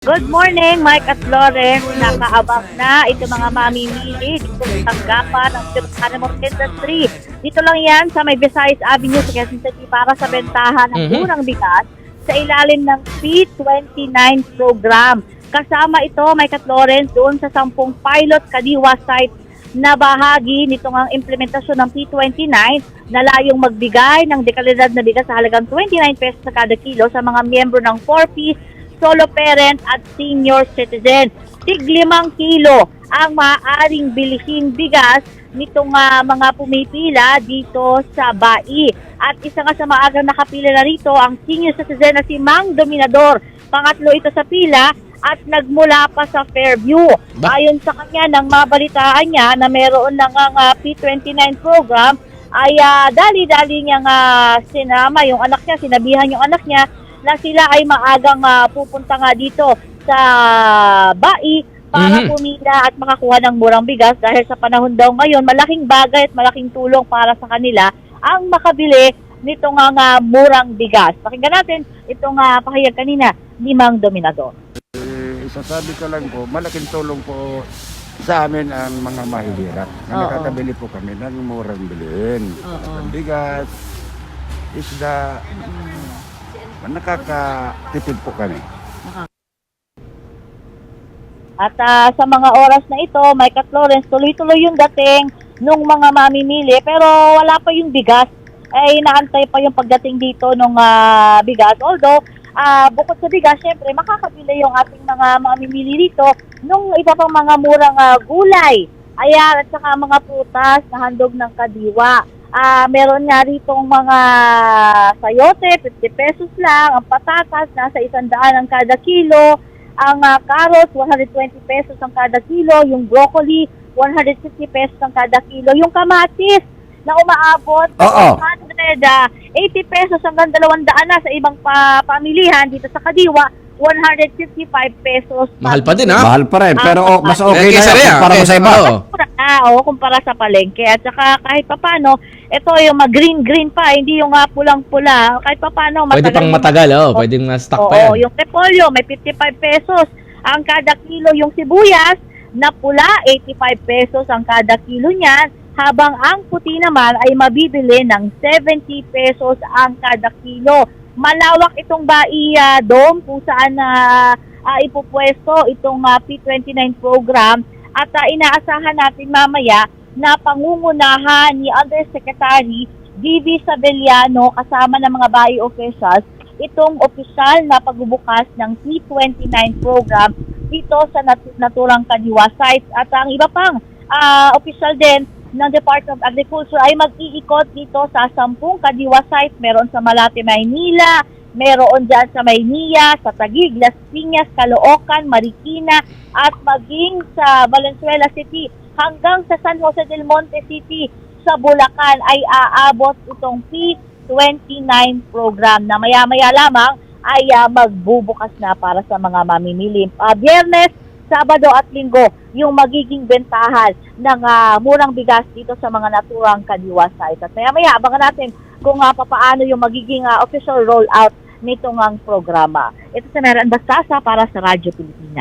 Good morning, Mike at Florence. Nakaabang na ito mga mamimili dito sa tanggapan ng Philippine Animal Industry. Dito lang yan sa may Visayas Avenue sa Quezon City para sa bentahan ng Mhm. murang bigas sa ilalim ng P29 program. Kasama ito, Mike at Florence, doon sa 10 pilot kadiwa site na bahagi nitong ang implementasyon ng P29 na layong magbigay ng dekalidad na bigas sa halagang 29 pesos sa kada kilo sa mga miyembro ng 4P, solo parent at senior citizen. Tig limang kilo ang maaaring bilihin bigas nitong ah, mga pumipila dito sa BAI. At isa nga sa maagang nakapila na rito ang senior citizen na si Mang Dominador. Pangatlo ito sa pila at nagmula pa sa Fairview. Ba? Ayon sa kanya, nang mabalitaan niya na meron na nga nga P29 program, ay ah, dali-dali niya nga sinama yung anak niya, sinabihan yung anak niya na sila ay maagang ah, pupunta nga dito sa BAI para Mhm. pumila at makakuha ng murang bigas dahil sa panahon daw ngayon, malaking bagay at malaking tulong para sa kanila ang makabili nito nga nga murang bigas. Pakinggan natin itong nga pahayag kanina ni Mang Dominador. Eh, isasabi ko lang po, malaking tulong po sa amin ang mga mahihirap. Na Oo. nakakabili po kami ng murang bilhin. Ang bigas, isda, nakakatipid po kami. At ah, sa mga oras na ito, Mike at Florence, tuloy-tuloy yung dating nung mga mamimili pero wala pa yung bigas. Ay naantay pa yung pagdating dito nung ah, bigas. Although, ah, bukod sa bigas, syempre makakabili yung ating mga mamimili dito nung iba pang mga murang ah, gulay. Ayan, at saka mga prutas na handog ng kadiwa. Ah, meron nga ritong mga sayote, 50 pesos lang. Ang patatas, nasa 100 ang kada kilo. Ang ah, carrots, 120 pesos ang kada kilo. Yung broccoli, 150 pesos ang kada kilo. Yung kamatis, na umaabot Oo. 180 pesos hanggang 200 na sa ibang pa pamilihan dito sa Kadiwa, 155 pesos. Mahal pa din ha? Mahal pa rin, pero Ah, oh, mas Eh, okay kaysa na ah. para mo Kaysa- sa iba. Oo. Ah, oo, kumpara sa palengke. At saka kahit papano, ito yung mag-green-green pa, hindi yung ah, pulang-pula. Kahit papano, Pwede pang matagal, oh. Pwedeng na-stock pa Oo, yan. yung repolyo, may 55 pesos ang kada kilo. Yung sibuyas, na pula, 85 pesos ang kada kilo niyan. Habang ang puti naman ay mabibili ng 70 pesos ang kada kilo. Malawak itong Baia Dome kung saan na ipupwesto itong ah, P29 program at ah, inaasahan natin mamaya na pangungunahan ni Undersecretary D.V. Sabeliano kasama ng mga BAI officials itong opisyal na pagbubukas ng P29 program dito sa nat- naturang kadiwa sites at ang iba pang ah, opisyal din ng Department of Agriculture ay mag-iikot dito sa 10 kadiwa sites. Meron sa Malate, Maynila, meron dyan sa Maynila, sa Taguig, Las Piñas, Caloocan, Marikina at maging sa Valenzuela City hanggang sa San Jose del Monte City sa Bulacan ay aabot itong P29 program na maya-maya lamang ay ah, magbubukas na para sa mga mamimili. Ah, Biyernes, Sabado at Linggo yung magiging bentahan ng ah, murang bigas dito sa mga naturang kadiwa site. At maya-maya abangan natin kung uh, papaano yung magiging ah, official rollout nitong ang programa. Ito sa Meron Bastasa para sa Radyo Pilipinas.